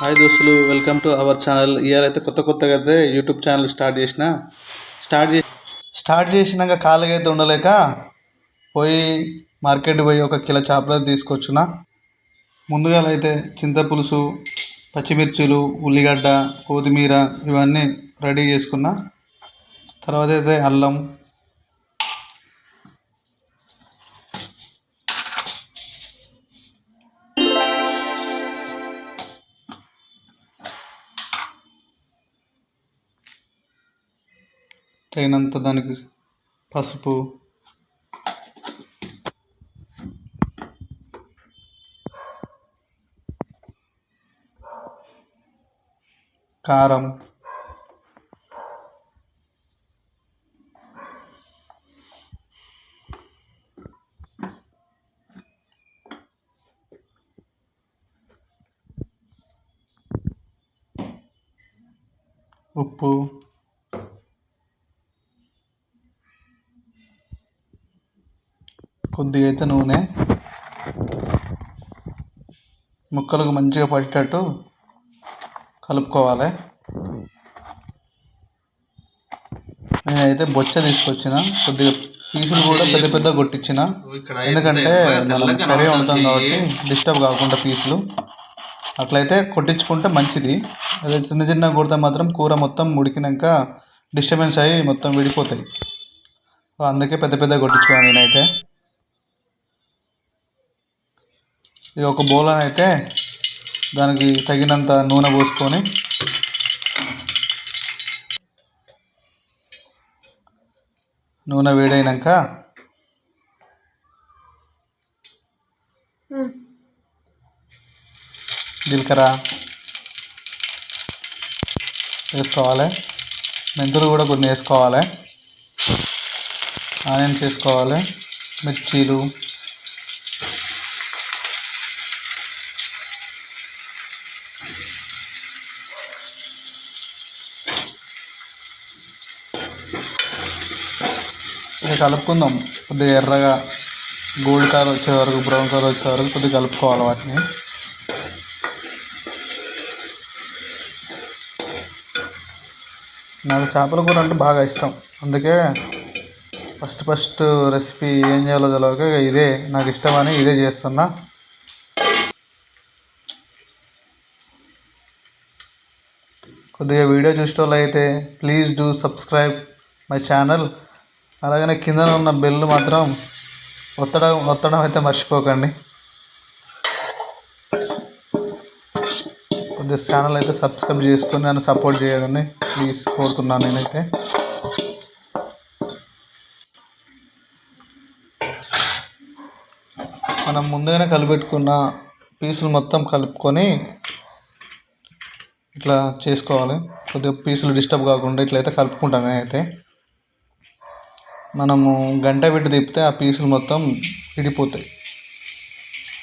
Hi దోస్తులు welcome to our channel year అయితే కొత్త కొత్తగా అయితే యూట్యూబ్ ఛానల్ స్టార్ట్ చేసిన. స్టార్ట్ చేసి స్టార్ట్ చేసినాక ఖాళీగా అయితే ఉండలేక పోయి మార్కెట్ పోయి ఒక కిలో చేపలు తీసుకొచ్చిన. ముందుగా అయితే చింతపులుసు పచ్చిమిర్చులు ఉల్లిగడ్డ కొత్తిమీర ఇవన్నీ రెడీ చేసుకున్నా. తర్వాత అయితే అల్లం తగినంత దానికి పసుపు. కారం. ఉప్పు. కొద్దిగా అయితే నూనె. ముక్కలకు మంచిగా పట్టేటట్టు కలుపుకోవాలి. నేనైతే బొచ్చ తీసుకొచ్చిన. కొద్దిగా పీసులు కూడా పెద్ద పెద్ద కొట్టించిన. ఎందుకంటే మనం కర్రీ వండుతాం కాబట్టి డిస్టర్బ్ కాకుండా పీసులు. అట్లయితే కొట్టించుకుంటే మంచిది. అదే చిన్న చిన్న కొడితే మాత్రం కూర మొత్తం ఉడికినాక డిస్టర్బెన్స్ అయ్యి మొత్తం విడిపోతాయి. అందుకే పెద్ద పెద్ద కొట్టించుకున్నాను నేనైతే. ఇది ఒక బౌల్ అయితే దానికి తగినంత నూనె పోసుకొని నూనె వేడైనాక జీలకర్ర వేసుకోవాలి. మెంతులు కూడా కొన్ని వేసుకోవాలి. ఆనియన్స్ వేసుకోవాలి. మిర్చీలు ఇక కలుపుకుందాం. కొద్దిగా ఎర్రగా గోల్డ్ కలర్ వచ్చే వరకు బ్రౌన్ కలర్ వచ్చే వరకు కొద్దిగా కలుపుకోవాలి వాటిని. నాకు చేపల కూర అంటే బాగా ఇష్టం. అందుకే ఫస్ట్ ఫస్ట్ రెసిపీ ఏం చేయాలో తెలియక ఇదే నాకు ఇష్టమని ఇదే చేస్తున్నా. కొద్దిగా వీడియో చూసేటోళ్ళు అయితే please do subscribe my channel. అలాగనే కింద ఉన్న బెల్ మాత్రం ఒత్తడం ఒత్తడం అయితే మర్చిపోకండి. కొద్దిగా ఛానల్ అయితే సబ్స్క్రైబ్ చేసుకొని నన్ను సపోర్ట్ చేయాలని ప్లీజ్ కోరుతున్నాను నేనైతే. మనం ముందుగానే కలిపెట్టుకున్న పీసులు మొత్తం కలుపుకొని ఇట్లా చేసుకోవాలి. కొద్దిగా పీసులు డిస్టర్బ్ కాకుండా ఇట్లయితే కలుపుకుంటాను నేనైతే. మనము గంట పెట్టి తిప్పితే ఆ పీసులు మొత్తం విడిపోతాయి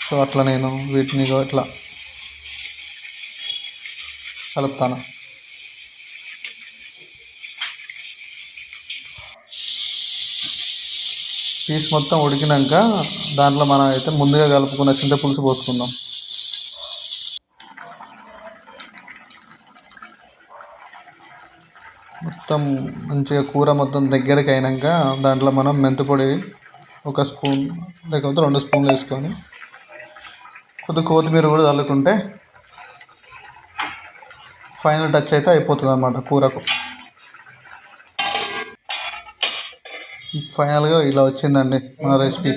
సో అట్లా నేను వీటిని ఇట్లా కలుపుతాను. పీస్ మొత్తం ఉడికినాక దాంట్లో మనం అయితే ముందుగా కలుపుకున్న చింతపులుసు పోసుకుందాం. మొత్తం మంచిగా కూర మొత్తం దగ్గరికి అయినాక దాంట్లో మనం మెంతిపొడి ఒక స్పూన్ లేకపోతే రెండు స్పూన్లు వేసుకొని కొద్దిగా కొత్తిమీర కూడా చల్లుకుంటే ఫైనల్ టచ్ అయితే అయిపోతుంది అన్నమాట కూరకు. ఫైనల్గా ఇలా వచ్చిందండి మన రెసిపీ.